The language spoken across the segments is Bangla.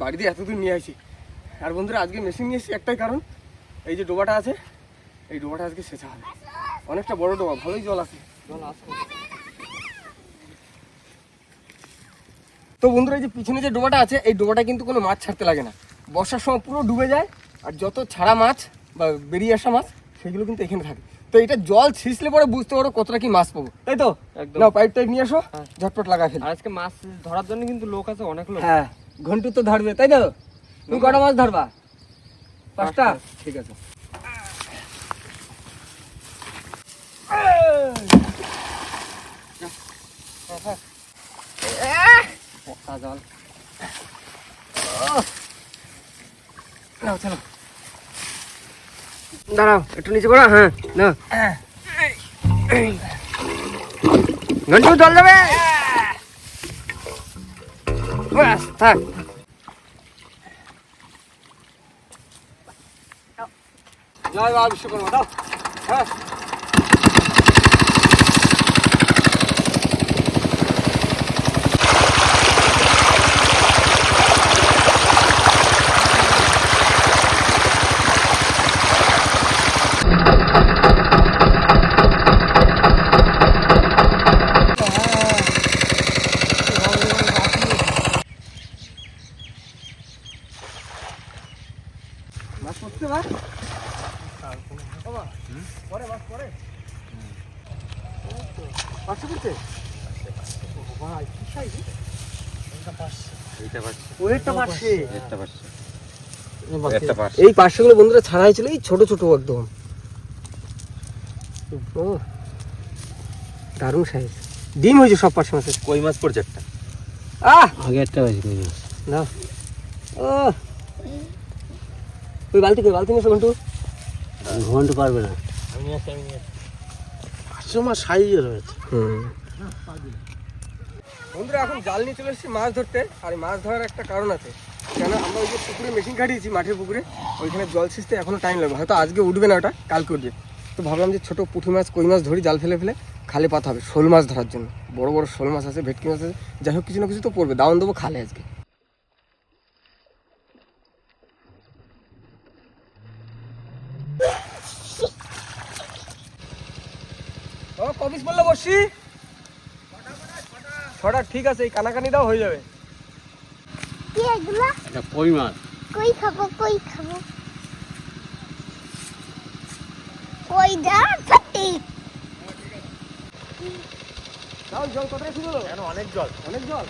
কষ্ট হলো সেই বাড়ি দিয়ে এতদূর নিয়ে আসি। আর বন্ধুরা আজকে মেশিন নিয়ে এসেছি একটাই কারণ। এই যে ডোবাটা আছে এই ডোবাটা আজকে সেচা হবে। অনেকটা বড় ডোবা ভালোই জল আছে। জল আসে তো বন্ধুরা এই যে পিছনে যে ডোবাটা আছে এই ডোবাটা কিন্তু কোনো মাছ ছাড়তে লাগে না। বর্ষার সময় পুরো ডুবে যায় আর যত ছাড়া মাছ বা বেরিয়ে আসা মাছ সেগুলো কিন্তু এখানে থাকে। তো এটা জল ছিঁচলে পরে বুঝতে পারো কতটা কি মাছ পাবো। তাই তো? একদম। না পাইপ টাইপ নিয়ে আসো হ্যাঁ। ঝটপট লাগা ফেল আজকে মাছ ধরার জন্য কিন্তু লোক আছে অনেক লোক। হ্যাঁ। ঘন্টু তো ধরবে তাই তো? তুমি কটা মাছ ধরবা? পাঁচটা। ঠিক আছে। জল। চলো দাঁড়াও একটু নিচে করো হ্যাঁ না। ঘন্টু জল যাবে ব্যাস। থাক জয় বাবা বিশ্বকর্মা দাও হ্যাঁ মাছ পড়ছে মাছ বাবা, পরে মাছ পরে পাঁচশো পড়ছে ভাই কি সাইজ এইটা পাচ্ছি ওয়েটটা পাচ্ছে একটা পাচ্ছি একটা এই পার্শ্বগুলো বন্ধুরা ছাড়া হয়েছিল এই ছোট ছোট একদম। ও দারুণ সাইজ ডিম হয়েছে সব পার্শ্ব মাছের। কই মাছ পড়ছে একটা? আহ! আগে একটা মাছ? দাও। ও। ওই বালতি কই বালতি নিয়ে ঘন্টু? ঘন্ট পারবে না। আমি আসি আমি আসি পাঁচশো মাছ সাইজের হয়েছে হুম। বন্ধুরা এখন জাল নিয়ে চলে এসেছি মাছ ধরতে। আর মাছ ধরার একটা কারণ আছে। কেন? আমরা ওই যে পুকুরে মেশিন কাটিয়েছি মাঠের পুকুরে। ওইখানে জল ছিঁচতে এখনও টাইম লাগবে। হয়তো আজকে উঠবে না ওটা কালকে উঠবে। তো ভাবলাম যে ছোটো পুঁটি মাছ কই মাছ ধরি জাল ফেলে ফেলে খালে পাতা হবে। শোল মাছ ধরার জন্য। বড় বড় শোল মাছ আছে ভেটকি মাছ আছে। যাই হোক কিছু না কিছু তো পড়বে। দাওয়ান দেবো খালে আজকে বাবা বসি ছটা ঠিক আছে এই কানাকানি দাও হয়ে যাবে। কি এগুলো? এটা কই মাছ? কই খাব কই খাব? কই দা ফাটি দাও জল কতটা শুরু হলো কেন অনেক জল। অনেক জল?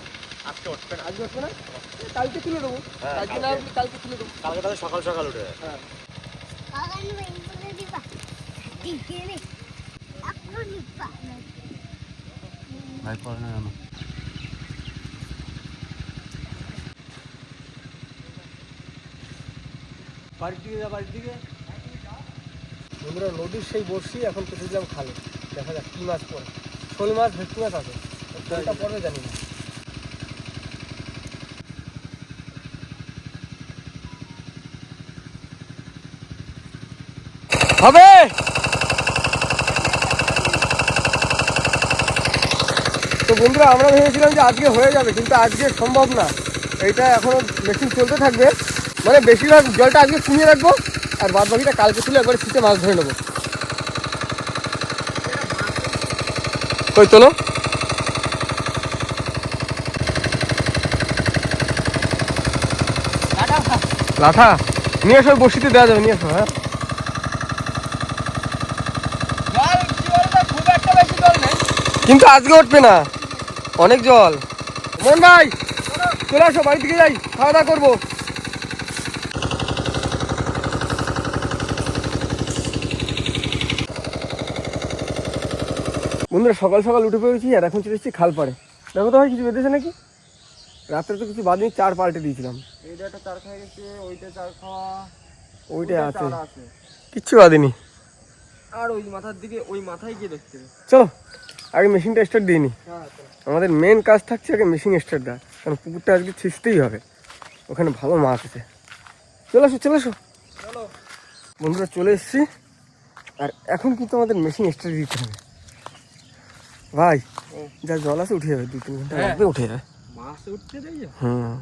আজকে উঠবে না। আজকে আসবে না? কালকে তুলে দেবো। হ্যাঁ, কালকে না কালকে। তুলে দেবো। কালকে তাহলে সকাল সকাল উঠে হ্যাঁ। বলে দিবা। ঠিক নিপা। ভাই পড়ে না নদীর সেই বর্ষি এখন পেতে দিলাম খালে। দেখা যাক কি মাছ পড়ে। শোল মাছ ভেটকি মাছ আছে। কোনটা জানি না হবে! তো বন্ধুরা আমরা ভেবেছিলাম যে আজকে হয়ে যাবে কিন্তু আজকে সম্ভব না। এইটা এখনও মেশিন চলতে থাকবে। মানে বেশিরভাগ জলটা আজকে কমিয়ে রাখব আর বাদ বাকিটা কালকে তুলে একবার শীতে মাছ ধরে নেব। কই তোলো। লাঠা। নিয়ে এসো বসিতে দেওয়া যাবে নিয়ে এসো হ্যাঁ। কিন্তু আজকে উঠবে না। অনেক জল। মন ভাই চলে আসো বাড়ি থেকে যাই খাওয়া দাওয়া করব। বন্ধুরা সকাল সকাল উঠে পড়েছি আর এখন চলে এসেছি খাল পাড়ে দেখো তো ভাই কিছু বেঁধেছে নাকি? রাত্রে তো কিছু বাদিনি চার পাল্টে দিয়েছিলাম। এইটা একটা চার গেছে ওইটা চার খাওয়া ওইটা আছে। কিচ্ছু বাদিনি আর ওই মাথার দিকে ওই মাথায় গিয়ে দেখতে। চলো আগে মেশিনটা স্টার্ট দিইনি হ্যাঁ। আমাদের মেন কাজ থাকছে আগে মেশিন স্টার্ট দেওয়া। কারণ পুকুরটা আজকে ছিঁচতেই হবে। ওখানে ভালো মাছ আছে। চলে আসো চলে আসো। চলো। বন্ধুরা চলে এসেছি। আর এখন কিন্তু আমাদের মেশিন স্টার্ট দিতে হবে। ভাই যা জল আছে উঠে যাবে দু তিন ঘণ্টা হ্যাঁ। লাগবে উঠে যাবে। মাছ উঠতে হুম।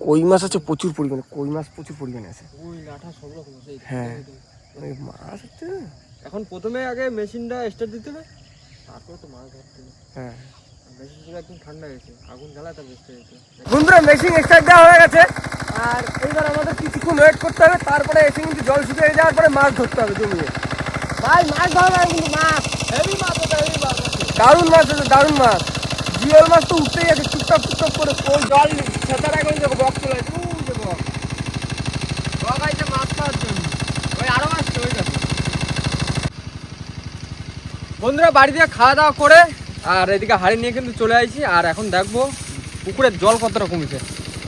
কই মাছ আছে প্রচুর পরিমাণে কই মাছ প্রচুর পরিমাণে আছে। হ্যাঁ। মাছ হচ্ছে এখন প্রথমে আগে মেশিনটা স্টার্ট দিতে হবে। তারপরে তো মাছ ধরতে হ্যাঁ। বন্ধুরা মেশিন স্টার্ট দেওয়া হয়ে গেছে। আর এইবার আমাদের কিছুক্ষণ ওয়েট করতে হবে তারপরে এসে কিন্তু জল শুকিয়ে যাওয়ার পরে মাছ ধরতে হবে জমিয়ে। ভাই মাছ ধরা যাবে কিন্তু মাছ। হেভি মাছ হেভি মাছ আছে। দারুণ মাছ আছে দারুণ মাছ। জিওল মাছ তো উঠতেই আছে টুকটাক টুকটাক করে ওই জল সেটার এখন দেখো বক চলে ওই যে বক। আইছে মাছ খাওয়ার জন্য। ওই আরও মাছ ওই দেখো। বন্ধুরা বাড়ি দিয়ে খাওয়া দাওয়া করে আর এদিকে হাড়ি নিয়ে কিন্তু চলে আইছি, আর এখন দেখব পুকুরের জল কতটা কমেছে।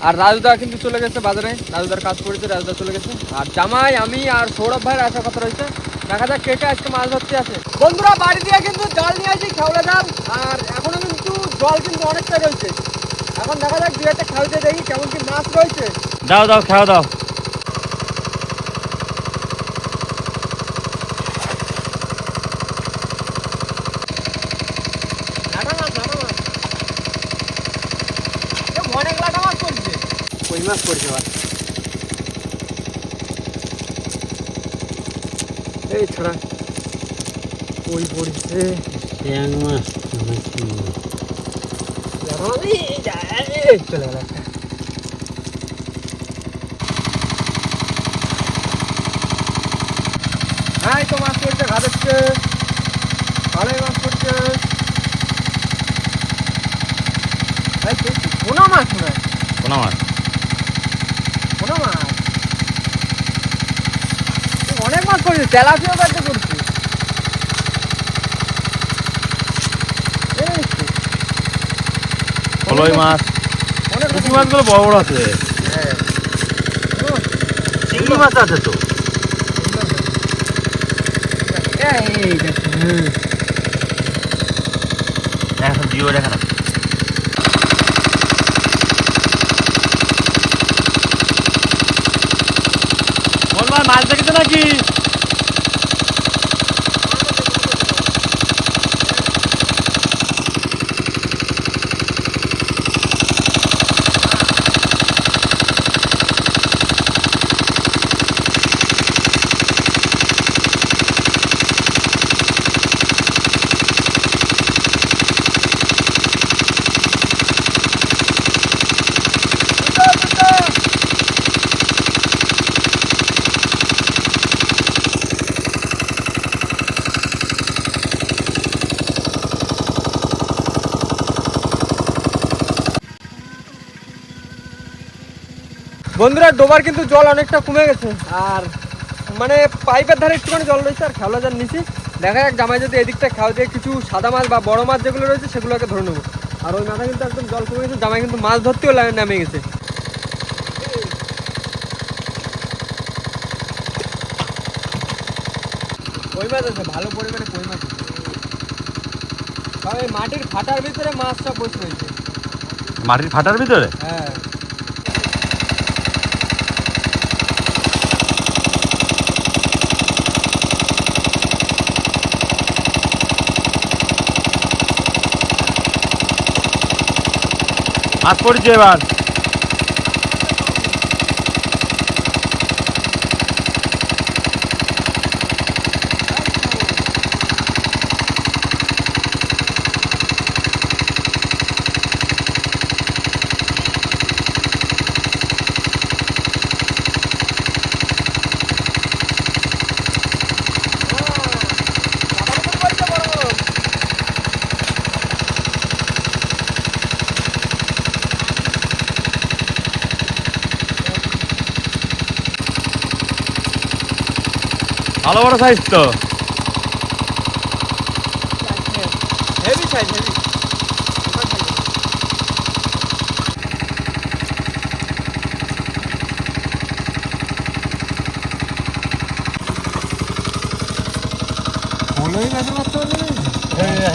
আর রাজুদা কিন্তু চলে গেছে বাজারে, রাজুদার কাজ করেছে, রাজুদা চলে গেছে। আর জামাই, আমি আর সৌরভ ভাইয়ের আসা কথা রয়েছে। দেখা যাক কেটে আজকে মাছ ধরতে আছে বন্ধুরা, বাড়ি দিয়ে কিন্তু জাল নিয়ে আসি খেওলা জাল আর এখনও কিন্তু জল কিন্তু অনেকটা রয়েছে। এখন দেখা যাক দু একটা খেলতে দেখি কেমন কি মাছ রয়েছে। দাও দাও খাওয়া দাও লাটা মাছ লাটা মাছ এ অনেক লাটা মাছ পড়ছে পড়ছে ভাই এই ছড়া ওই পড়ছে? ট্যাং মাছ চলে গেল একটা। হ্যাঁ তো মাছ পড়ছে ঘাটাচ্ছে ভালোই মাছ পড়ছে মাছ মাছ কোনো মাছ এ পড়ছে তেলাপিও কাটতে পড়ছে কলই মাছ। অনেক পুঁটি মাছগুলো বড় বড় আছে। হ্যাঁ। ও, চিংড়ি মাছ আছে তো? এই, এই দেখো, হুম। এখন জিও দেখা না মাছ দেখেছ নাকি? বন্ধুরা ডোবার কিন্তু জল অনেকটা কমে গেছে। আর মানে পাইপের ধারে একটুখানি জল রয়েছে আর খেলা যার নিচে দেখা যাক জামাই যদি এদিকটা খাওয়া দিয়ে কিছু সাদা মাছ বা বড় মাছ যেগুলো রয়েছে সেগুলোকে ধরে নেব। আর ওই মাথা কিন্তু একদম জল কমে গেছে জামাই কিন্তু মাছ ধরতেও নেমে গেছে। কই মাছ আছে? ভালো পরিমাণে কই মাছ আছে। মাটির ফাটার ভিতরে মাছ সব বসে রয়েছে। মাটির ফাটার ভিতরে? হ্যাঁ। মাছ পড়েছে এবার ভালো বড় সাইজ তো। হেভি সাইজ হেভি কলই গেছে মাত্র হ্যাঁ না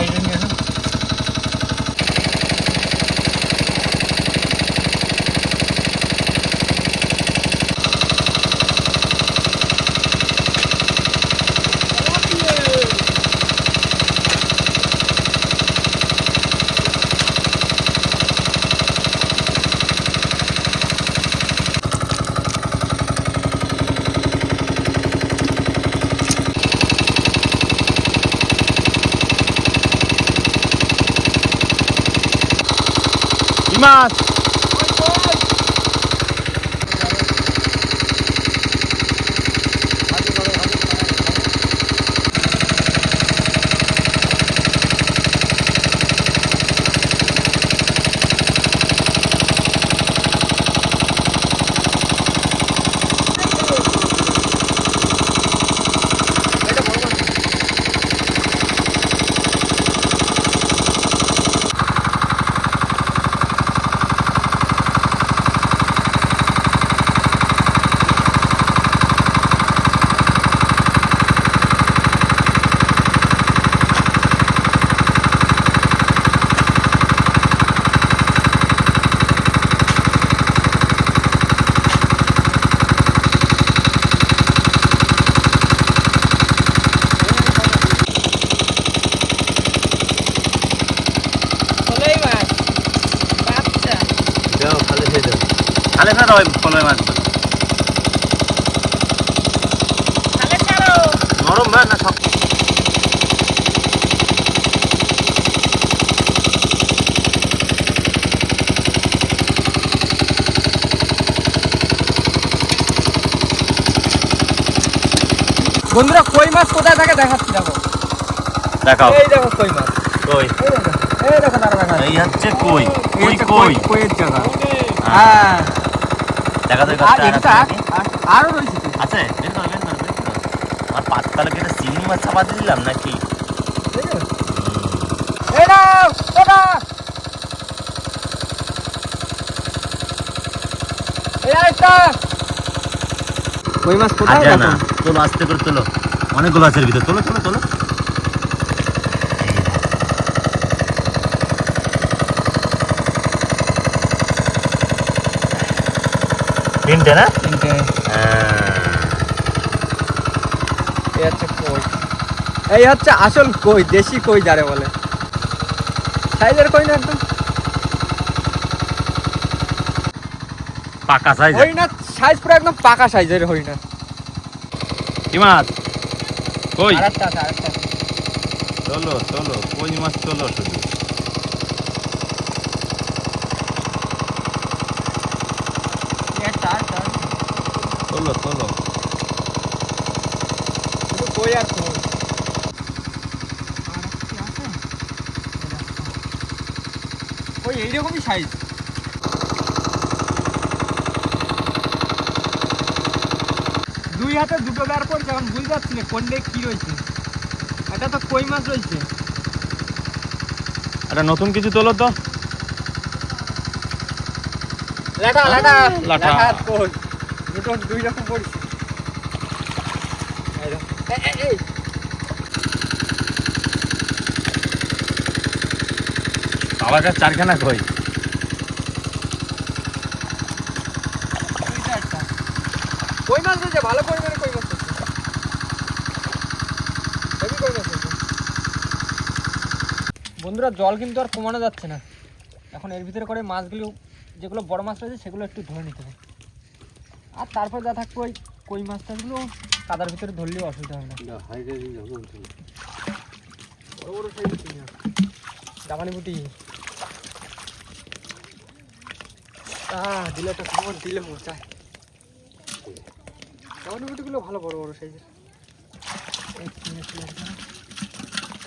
মাছ চলেই মাছ বাচ্চা দাও খালে খেয়ে দাও খালে ফেরা ওই ফলের মাছ তাহলে ছাড়ো নরম ভাই না সব বন্ধুরা কই মাছ কোথায় থাকে দেখাচ্ছি দেখো দেখাও এই দেখো কই মাছ কই এই দেখো এই দেখো দাঁড়া দেখা এই হচ্ছে কই এই কই হচ্ছে কই কইয়ের জায়গা হ্যাঁ দেখা তো আর রয়েছে আছে বের করো বের করো আমার পাততালে কেটে চিংড়ি মাছ চাপা দিলাম নাকি? এটা। কই মাছ কোথায়? তোলো আস্তে করে তোলো। অনেকগুলো আছে ভিতরে। তোলো তোলো তোলো। তিনটে না? তিনটে। এই হচ্ছে কই। এই হচ্ছে আসল কই দেশি কই যারে বলে। সাইজের কই না একদম? পাকা সাইজ হরিণা সাইজ পুরো একদম পাকা সাইজের হরিণা। কি মাছ কই? আরেকটা আরেকটা চলো চলো কই মাছ চলো শুধু এই একটা আরেকটা আরেকটা। চলো চলো শুধু কই আর কই কই এইরকমই সাইজ দুই হাতে দুটো বের পর যখন বুঝতে পারছি না কোনটা কি রয়েছে এটা তো কই মাছ রয়েছে। একটা নতুন কিছু তোলো তো। লাটা লাটা লাটা। দুটো দুই রকম পড়ছে চারখানা কই? মাছ ভালো কই মাছ বন্ধুরা, জল কিন্তু আর কমানো যাচ্ছে না। এখন এর ভিতরে করে মাছগুলো, যেগুলো বড় মাছ রয়েছে, সেগুলো একটু ধরে নিতে হবে। আর তারপর যা থাকবে ওই কই মাছ টাছগুলো। কাদার ভিতরে ধরলেও অসুবিধা হয় না। বড় বড় সাইজের চিংড়ি মাছ। জাপানি দিলে একটা খবর দিলে মোচায় জাপানি পুঁটিগুলো ভালো বড় বড় সাইজের।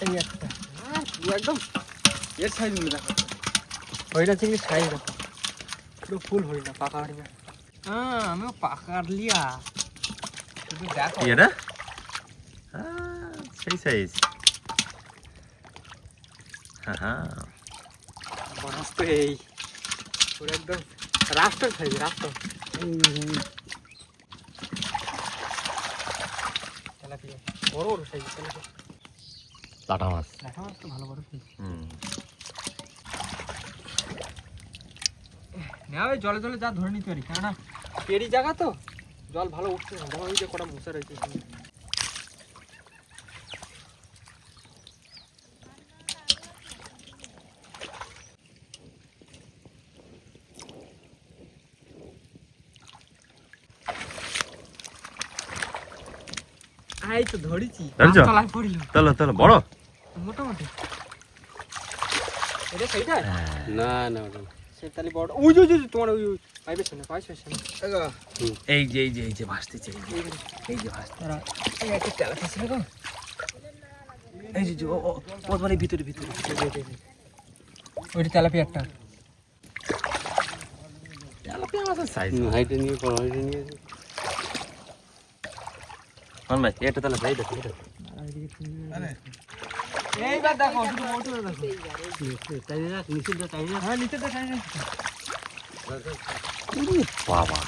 এই একটা। এই একটা একদম এর সাইজগুলো দেখো হরিণা চিংড়ির সাইজ দেখো পুরো ফুল হরিণা পাকা হরিণা। হ্যাঁ আমিও পাকার লিয়া কি এটা? সেই সাইজ হ্যাঁ মাছ তো এই। পুরো একদম রাস্তার সাইজ রাস্তা বড় বড় সাইজ লাটা মাছ। দেখা মাছ তো ভালো বড় সাইজ হুম। না ওই জলে জলে যা ধরে নিতে পারি কেননা পেরি জায়গা তো। জল ভালো উঠছে না। যেমন ওই যে কটা মশা রয়েছে এই তো ধরেছি? তলায় পড়িল। তোলো তোলো বড়। মোটামুটি। এটা সেইটা হ্যাঁ। না না ওটা সে তাহলে বড়। ওই যে, তোমার ওই। এই যে এই যে এই যে ভাসতেছে এই যে এই যে ভাসতে তারা এই একটা তেলাপিয়া ছিল তো এই যে, ও মানে ভিতরে ভিতরে ওইটা তেলাপিয়া একটা। তেলাপিয়া মাছের সাইজ হাইটে নিয়ে বড় হাইটে নিয়ে মান ভাই এটা তেলাপিয়া এই দেখো এটা। এইবার দেখো শুধু মোটর দেখো। তাই না নিচে তাই না হ্যাঁ নিচে না বাবা।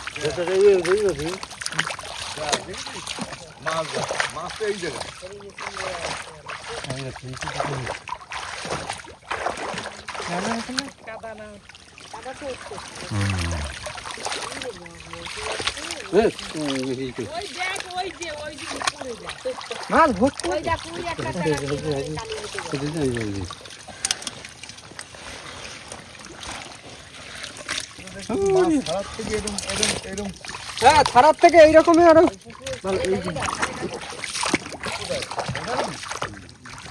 এই এই মাছ ভর্তি ওই দেখ ওই একটা চালিয়ে হ্যাঁ খারাপ থেকে এইরকমই আরও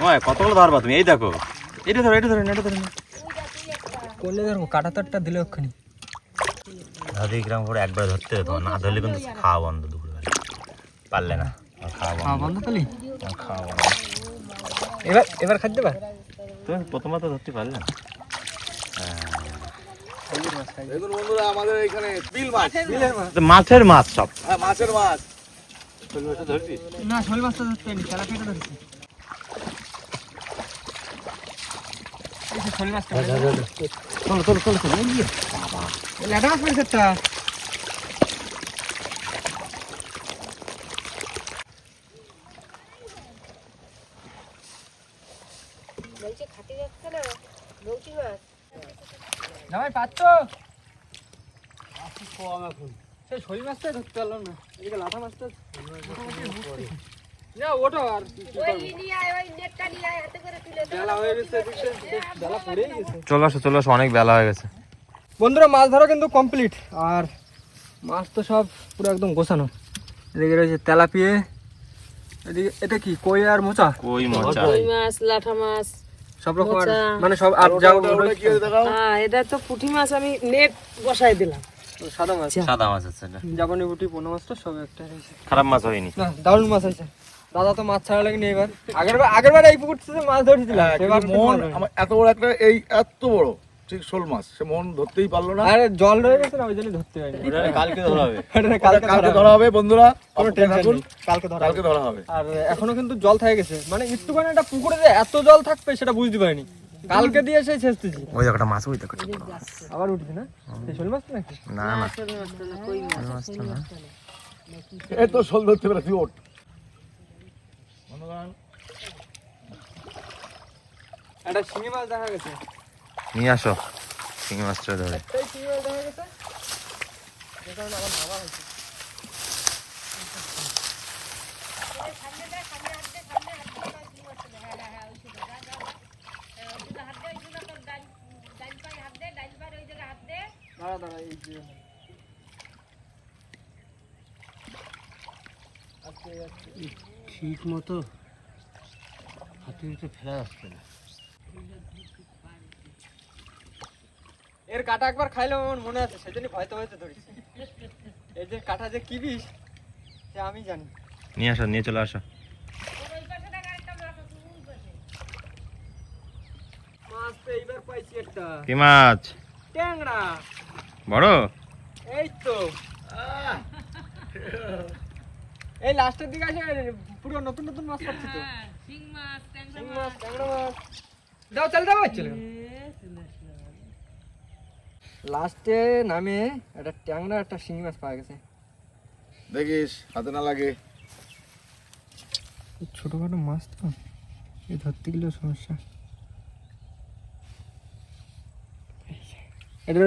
ওই কতগুলো ধরবা তুমি? এই দেখো। এটা ধরো এটা ধরো এটা ধরো। করলে ধরবো কাটা তারটা দিলে ওখানে দাদি গ্রাম করে একবার ধরতে হতো না ধরলে কিন্তু খাওয়া বন্ধ দুপুরবেলা। পারলে না। খাওয়া হ্যাঁ বন্ধ বন্ধ খাওয়া বন্ধ। এবার এবার খাদ্য তুমি প্রথমবার তো ধরতে পারলে না। দেখুন বন্ধুরা আমাদের এখানে বিল মাছ। তো মাছের মাছ সব। হ্যাঁ মাছের মাছ। না শোল মাছটা ধরতে খেলা তেলাপিয়াটা ধরছি। এই যে শোল মাছটা। চলো চলো চলো চলো ল্যাটা মাছ একটা বলছে খাটি যাচ্ছে না বলছি মাছ জামাই পাচ্ছ সেই মাছটাই ধরতে পারলাম না। এদিকে লাঠা মাছটা আর চলে আসো চলে আসো অনেক বেলা হয়ে গেছে। বন্ধুরা মাছ ধরা কিন্তু কমপ্লিট আর মাছ তো সব পুরো একদম গোছানো। এদিকে রয়েছে তেলাপিয়ে। এদিকে এটা কি কই আর মোচা? কই কই মাছ লাঠা মাছ সব রকম মানে সব আর হ্যাঁ এটা তো পুঁটি মাছ আমি নেট বসাই দিলাম। সাদা মাছ। সাদা মাছ আছে এটা জাপানি বুটি পোনা মাছটা সব একটা রয়েছে খারাপ মাছ হয়নি। না দারুণ মাছ আছে। দাদা তো মাছ ছাড়া লাগেনি এবার। আগের বার এই পুকুর থেকে মাছ ধরেছিল সেবার কিন্তু এত বড় একটা এই এত বড় ঠিক শোল মাছ সে মোহন ধরতেই পারল না। আরে জল রয়ে গেছে না ওই জন্য ধরতে পারিনি। কালকে ধরা হবে। কালকে কালকে ধরা হবে। বন্ধুরা কোনো টেনশন কালকে ধরা কালকে ধরা হবে। আর এখনও কিন্তু জল থেকে গেছে। মানে একটুখানি একটা পুকুরে যে এত জল থাকবে সেটা বুঝতে পারিনি। কালকে দিয়ে সেই ছেঁচতেছি ওই দেখো মাছ ওই দেখো আবার উঠছে না? সেই শোল মাছ নাকি? না না। কই মাছ মাছ তো না এই তো শোল ধরতে পেরে তুই ওঠ। একটা শিঙি মাছ দেখা গেছে। নিয়ে আসো। শিঙি মাছটা ধরে শিঙি মাছ দেখা গেছে। আমার ভাবা হয়েছে। দাঁড়া দাঁড়া এই যে। ঠিক মতো হাতে হাতে ফেরা আসছে না। এর কাটা একবার খাইলাম আমার মনে আছে সেজন্য ভয়তে ভয়তে ধরেছি। এর যে কাটা যে কি বিষ সে আমি জানি। নিয়ে আসো নিয়ে চলে আসো। মাছ তো এইবার পাইছি একটা। কি মাছ? ট্যাংরা। বড়। এই তো এই লাস্টের দিকে আসে পুরো নতুন নতুন মাছ পাচ্ছি তো। শিং মাছ ট্যাংরা মাছ। দাও চল দাও চলে লাস্টে নামে একটা ট্যাংরা একটা শিঙি মাছ পাওয়া গেছে। দেখিস হাতে না লাগে। ছোটখাটো মাছ তো। এই ধরতে গেলেও সমস্যা। এটা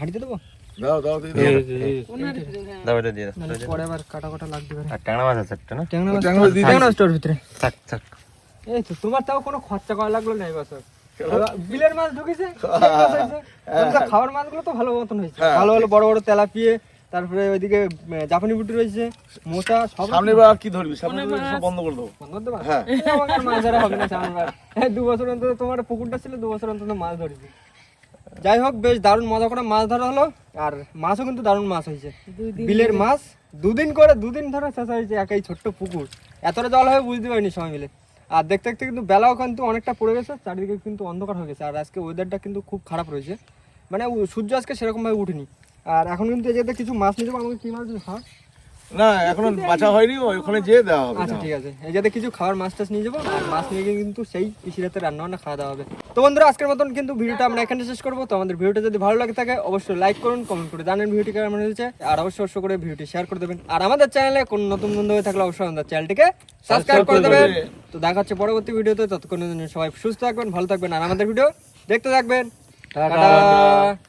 হাঁড়িতে দেবো? দাও দাও দাও। এটা দিয়ে দাও। পরে আবার কাটা কাটা লাগতে আর ট্যাংরা মাছ আছে একটা না? ট্যাংরা মাছ ট্যাংরা দিয়ে ট্যাংরা মাছটার ভিতরে। থাক থাক। এই তো তোমার তাও কোনো খরচা করা লাগল না এই বছর? বিলের মাছ ঢুকেছে? খাওয়ার মাছগুলো তো ভালো মতন হয়েছে। হ্যাঁ। ভালো ভালো বড় বড় তেলাপিয়ে তারপরে ওইদিকে জাপানি বুটি রয়েছে মোটা সব সামনে বার কি ধরবি? সামনে সব বন্ধ করে দেবো। বন্ধ করতে পারো? হ্যাঁ। মাছ ধরা হবে না সামনের বার। দু বছর অন্তত তোমার পুকুরটা ছিল দু বছর অন্তত মাছ ধরেছি। যাই হোক বেশ দারুণ মজা করে মাছ ধরা হলো আর মাছও কিন্তু দারুণ মাছ হয়েছে। বিলের মাছ দুদিন করে দুদিন ধরে চেঁচা হয়েছে একাই ছোট্ট পুকুর। এতটা জল হয়ে বুঝতে পারিনি সবাই মিলে। আর দেখতে দেখতে কিন্তু বেলাও কিন্তু অনেকটা পড়ে গেছে চারিদিকে কিন্তু অন্ধকার হয়ে গেছে আর আজকে ওয়েদারটা কিন্তু খুব খারাপ রয়েছে। মানে সূর্য আজকে সেরকম ভাবে উঠেনি। আর এখন কিন্তু এই জায়গাতে কিছু মাছ নিয়ে যাব আমাকে কি মাছ খাওয়ার না এখনও বাঁচা হয়নি ওখানে যেয়ে দেওয়া হবে। আচ্ছা ঠিক আছে। এই যাতে কিছু খাবার মাছ টাছ নিয়ে যাব আর মাছ নিয়ে গিয়ে কিন্তু সেই পিসি রাতে রান্না বান্না খাওয়া দাওয়া হবে। তো বন্ধুরা আজকের মতন কিন্তু ভিডিওটা আমরা এখানে শেষ করব। তো আমাদের ভিডিওটা যদি ভালো লাগে থাকে অবশ্যই লাইক করুন কমেন্ট করে জানেন ভিডিওটি কেমন হয়েছে আর অবশ্যই অবশ্যই করে ভিডিওটি শেয়ার করে দেবেন। আর আমাদের চ্যানেলে কোন নতুন বন্ধু হয়ে থাকলে অবশ্যই আমাদের চ্যানেলটিকে সাবস্ক্রাইব করে দেবেন। তো দেখা হচ্ছে পরবর্তী ভিডিওতে ততক্ষণের জন্য সবাই সুস্থ থাকবেন ভালো থাকবেন আর আমাদের ভিডিও দেখতে থাকবেন। টাটা।